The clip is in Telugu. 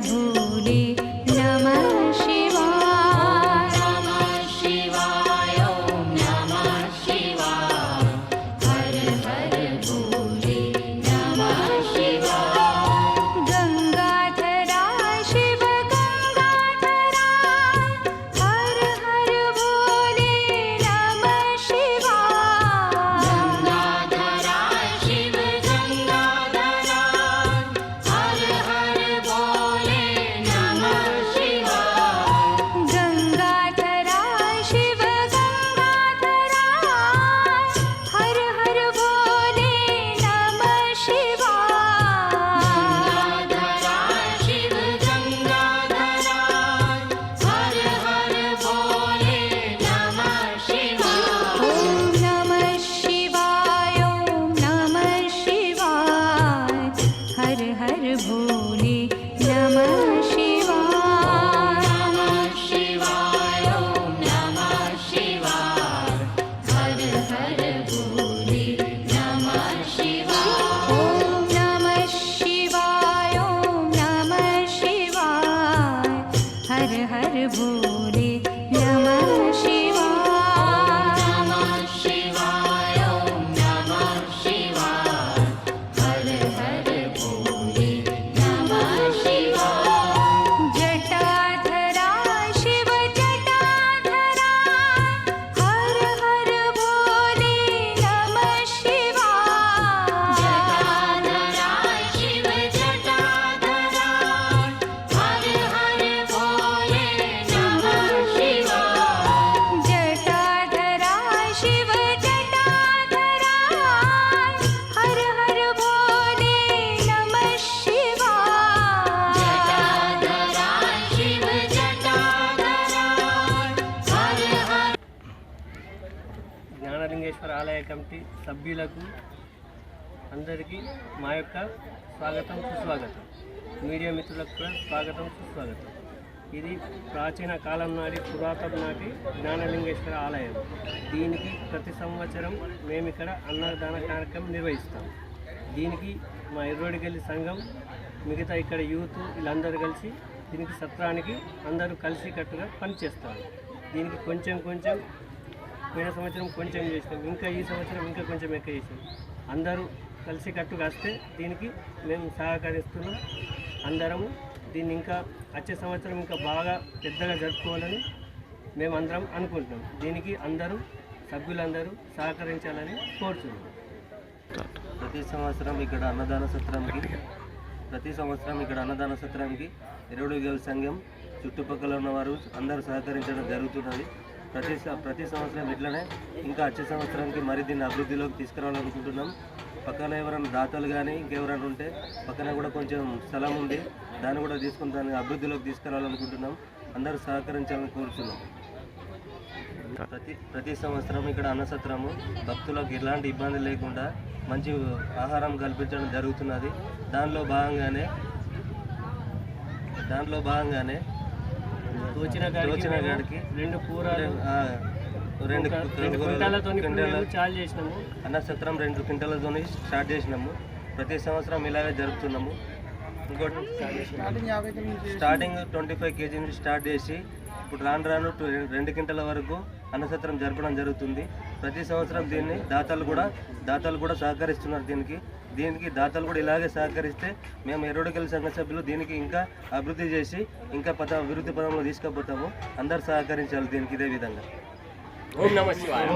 ভুল ఆలయ కమిటీ సభ్యులకు అందరికీ మా యొక్క స్వాగతం సుస్వాగతం. మీడియా మిత్రులకు కూడా స్వాగతం సుస్వాగతం. ఇది ప్రాచీన కాలం నాటి పురాతన నాటి జ్ఞానలింగేశ్వర ఆలయం. దీనికి ప్రతి సంవత్సరం మేము ఇక్కడ అన్నదాన కార్యక్రమం నిర్వహిస్తాం. దీనికి మా ఎర్రోడిగల్లి సంఘం మిగతా ఇక్కడ యూత్ వీళ్ళందరూ కలిసి దీనికి సత్రానికి అందరూ కలిసికట్టుగా పనిచేస్తారు. దీనికి కొంచెం కొంచెం పోయిన సంవత్సరం కొంచెం చేసినాం. ఇంకా ఈ సంవత్సరం ఇంకా కొంచెం ఎక్కువ చేసాం అందరూ కలిసి కట్టుగా వస్తే దీనికి మేము సహకరిస్తున్నాం. అందరము దీన్ని ఇంకా వచ్చే సంవత్సరం ఇంకా బాగా పెద్దగా జరుపుకోవాలని మేము అందరం అనుకుంటున్నాం. దీనికి అందరూ సభ్యులందరూ సహకరించాలని కోరుతున్నాం ప్రతి సంవత్సరం ఇక్కడ అన్నదాన సత్రంకి ప్రతి సంవత్సరం ఇక్కడ అన్నదాన సత్రంకి ఇరవై గల సంఘం చుట్టుపక్కల ఉన్నవారు అందరూ సహకరించడం జరుగుతున్నది. ప్రతి ప్రతి సంవత్సరం ఇట్లనే ఇంకా వచ్చే సంవత్సరానికి మరి దీన్ని అభివృద్ధిలోకి తీసుకురావాలనుకుంటున్నాం. పక్కన ఎవరైనా దాతలు కానీ ఇంకెవరైనా ఉంటే పక్కన కూడా కొంచెం స్థలం ఉంది. దాన్ని కూడా తీసుకుని దాన్ని అభివృద్ధిలోకి తీసుకురావాలనుకుంటున్నాం. అందరూ సహకరించాలని కోరుతున్నాం ప్రతి ప్రతి సంవత్సరం ఇక్కడ అన్నసత్రము భక్తులకు ఎలాంటి ఇబ్బంది లేకుండా మంచి ఆహారం కల్పించడం జరుగుతున్నది. దానిలో భాగంగానే దాంట్లో భాగంగానే కాడికి రెండు కూరలు రెండు క్వింటాలతో చాలు చేసినాము. అన్నసత్రం రెండు క్వింటాలతో స్టార్ట్ చేసినాము. ప్రతి సంవత్సరం ఇలాగే జరుపుతున్నాము. ఇంకోటి స్టార్టింగ్ ట్వంటీ ఫైవ్ కేజీ నుంచి స్టార్ట్ చేసి ఇప్పుడు రాను రాను టు- రెండు గంటల వరకు అన్నసత్రం జరపడం జరుగుతుంది. ప్రతి సంవత్సరం దీన్ని దాతలు కూడా దాతలు కూడా సహకరిస్తున్నారు దీనికి. దీనికి దాతలు కూడా ఇలాగే సహకరిస్తే మేము ఎరుడుకల సంఘ సభ్యులు దీనికి ఇంకా అభివృద్ధి చేసి ఇంకా పద అభివృద్ధి పదంలో తీసుకుపోతాము. అందరు సహకరించాలి దీనికి ఇదే విధంగా. ఓం నమ శివాయ.